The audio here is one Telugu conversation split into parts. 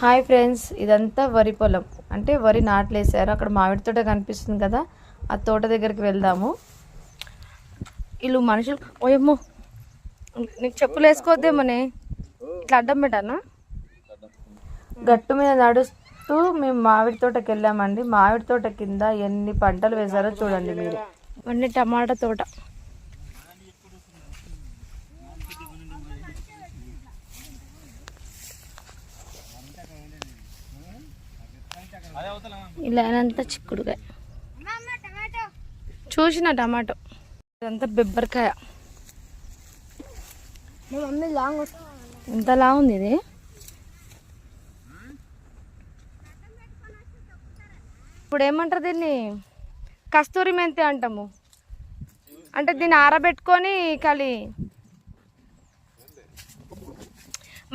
హాయ్ ఫ్రెండ్స్ ఇదంతా వరి పొలం. అంటే వరి నాట్లేసారు అక్కడ మామిడి తోట కనిపిస్తుంది కదా ఆ తోట దగ్గరికి వెళ్దాము. వీళ్ళు మనుషులు ఓయమ్మో నీకు చెప్పులు వేసుకోవద్దేమోనే? ఇట్లా అడ్డం పెట్టానా? గట్టు మీద నడుస్తూ మేము మామిడి తోటకి వెళ్ళామండి. మామిడి తోట కింద ఎన్ని పంటలు వేశారో చూడండి మీరు. ఇవన్నీ టమాటా తోట. ఇలా అంతా చిక్కుడుగా చూసిన టమాటో. ఇదంతా బెబ్బరికాయ. ఇంతలా ఉంది ఇది? ఇప్పుడు ఏమంటారు దీన్ని? కస్తూరి మెంతి అంటాము. అంటే దీన్ని ఆరబెట్టుకొని కలి.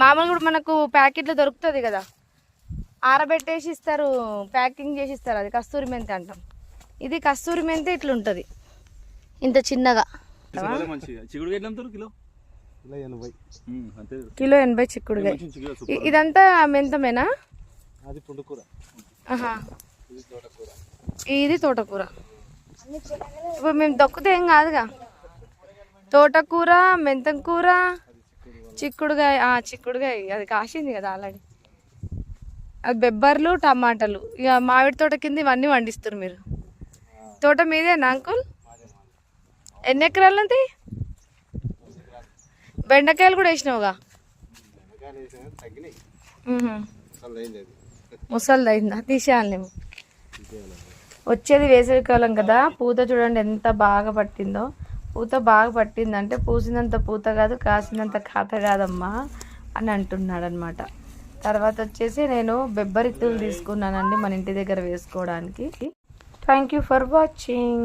మామూలుగా కూడా మనకు ప్యాకెట్లో దొరుకుతుంది కదా. ఆరబెట్టేసి ఇస్తారు ప్యాకింగ్ చేసి ఇస్తారు అది కస్తూరి మెంతి అంటాం. ఇది కస్తూరి మెంతి ఇట్లా ఉంటుంది ఇంత చిన్నగా. కిలో ఎనభై. చిక్కుడుగా. ఇదంతా మెంతమేనా? అది పుండుకూర. ఆహా. ఇది తోటకూర. ఇప్పుడు మేము దొక్కితే ఏం కాదుగా? తోటకూర మెంతం కూర చిక్కుడుగాయ చిక్కుడుగాయ. అది కాసింది కదా ఆల్రెడీ. బెబ్బర్లు టమాటాలు. ఇక మామిడి తోట కింద ఇవన్నీ పండిస్తారు మీరు. తోట మీదేనా అంకుల్? ఎన్ని ఎకరాలు ఉంది బెండకాయలు కూడా వేసినావుగా? ముసలిది అయిందా? తీసేయాలి వచ్చేది వేసవికాలం కదా పూత చూడండి ఎంత బాగా పట్టిందో. పూత బాగా పట్టిందంటే పూసినంత పూత కాదు కాసినంత ఖాత కాదమ్మా అని అంటున్నాడు అనమాట తర్వాత వచ్చేసి నేను బెబ్బరిత్తులు తీసుకున్నానండి మన ఇంటి దగ్గర వేసుకోవడానికి. Thank you for watching